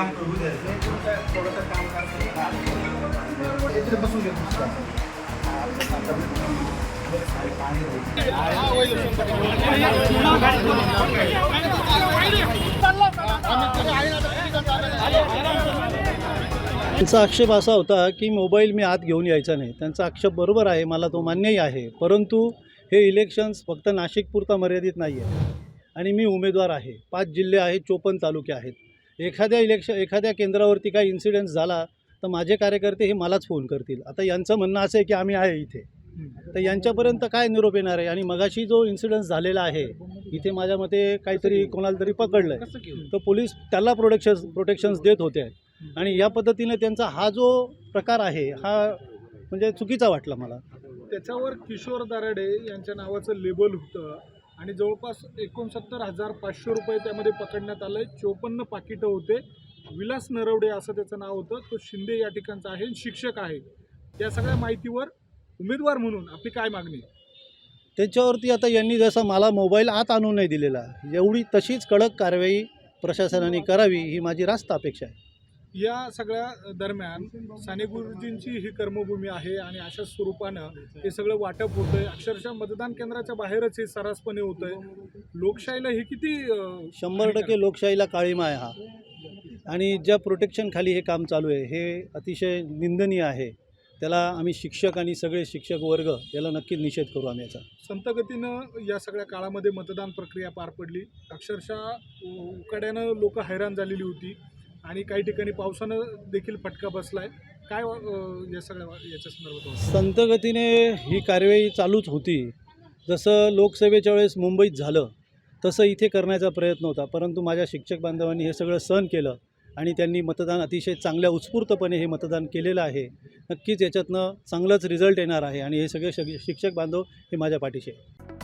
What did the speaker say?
काम करू बसून त्यांचा आक्षेप असा होता की मोबाईल मी आत घेऊन यायचा नाही. त्यांचा आक्षेप बरोबर आहे मला तो मान्यही आहे. परंतु हे इलेक्शन्स फक्त नाशिकपुरता मर्यादित नाही आहे आणि मी उमेदवार आहे. पाच जिल्हे आहेत चोपन्न तालुके आहेत. एखाद्या इलेक्शन एखाद्या केंद्रावरती काही इन्सिडेंट्स झाला तर माझे कार्यकर्ते हे मलाच फोन करतील. आता यांचं म्हणणं असं आहे की आम्ही आहे इथे. तर यांच्यापर्यंत काय निरोप येणार आहे? आणि मगाशी जो इन्सिडन्स झालेला आहे इथे माझ्या मते काहीतरी कोणाला तरी पकडलं आहे तर पोलीस त्याला प्रोटेक्शन प्रोटेक्शन्स देत होते. आणि या पद्धतीने त्यांचा हा जो प्रकार आहे हा म्हणजे चुकीचा वाटला मला. त्याच्यावर किशोर दराडे यांच्या नावाचं लेबल होतं. आणि जवळपास एकोणसत्तर हजार पाचशे रुपये त्यामध्ये पकडण्यात आलं चोपन्न पाकिटं होते. विलास नरवडे असं त्याचं नाव होतं. तो शिंदे या ठिकाणचा आहे शिक्षक आहे. या सगळ्या माहितीवर उमेदवार म्हणून आपली काय मागणी? त्याच्यावरती आता यांनी जसा मला मोबाईल आत आणू नाही दिलेला एवढी तशीच कडक कारवाई प्रशासनाने करावी ही माझी रास्त अपेक्षा आहे. या सगळ्या दरम्यान साने गुरुजींची ही कर्मभूमी आहे आणि अशा स्वरूपानं हे सगळं वाटप होतंय. अक्षरशः मतदान केंद्राच्या बाहेरच हे सर्रासपणे होतंय. लोकशाहीला हे किती शंभर टक्के लोकशाहीला काळीमा आहे हा. आणि ज्या प्रोटेक्शन खाली हे काम चालू आहे हे अतिशय निंदनीय आहे. त्याला आम्ही शिक्षक आणि सगळे शिक्षक वर्ग याला नक्कीच निषेध करू आम्ही याचा. संतगतीनं या सगळ्या काळामध्ये मतदान प्रक्रिया पार पडली. अक्षरशः उकाड्यानं लोक हैराण झालेली होती. आणि काही ठिकाणी पावसानं देखील फटका बसलाय. काय या सगळ्या याच्या संदर्भात संतगतीने ही कार्यवाही चालूच होती. जसं लोकसभेच्या वेळेस मुंबईत झालं तसं इथे करण्याचा प्रयत्न होता. परंतु माझ्या शिक्षक बांधवांनी हे सगळं सहन केलं आणि त्यांनी मतदान अतिशय चांगल्या उत्स्फूर्तपणे हे मतदान केलेलं आहे. नक्कीच याच्यातनं चांगलंच रिझल्ट येणार आहे आणि हे सगळे शिक्षक बांधव हे माझ्या पाठीशी आहे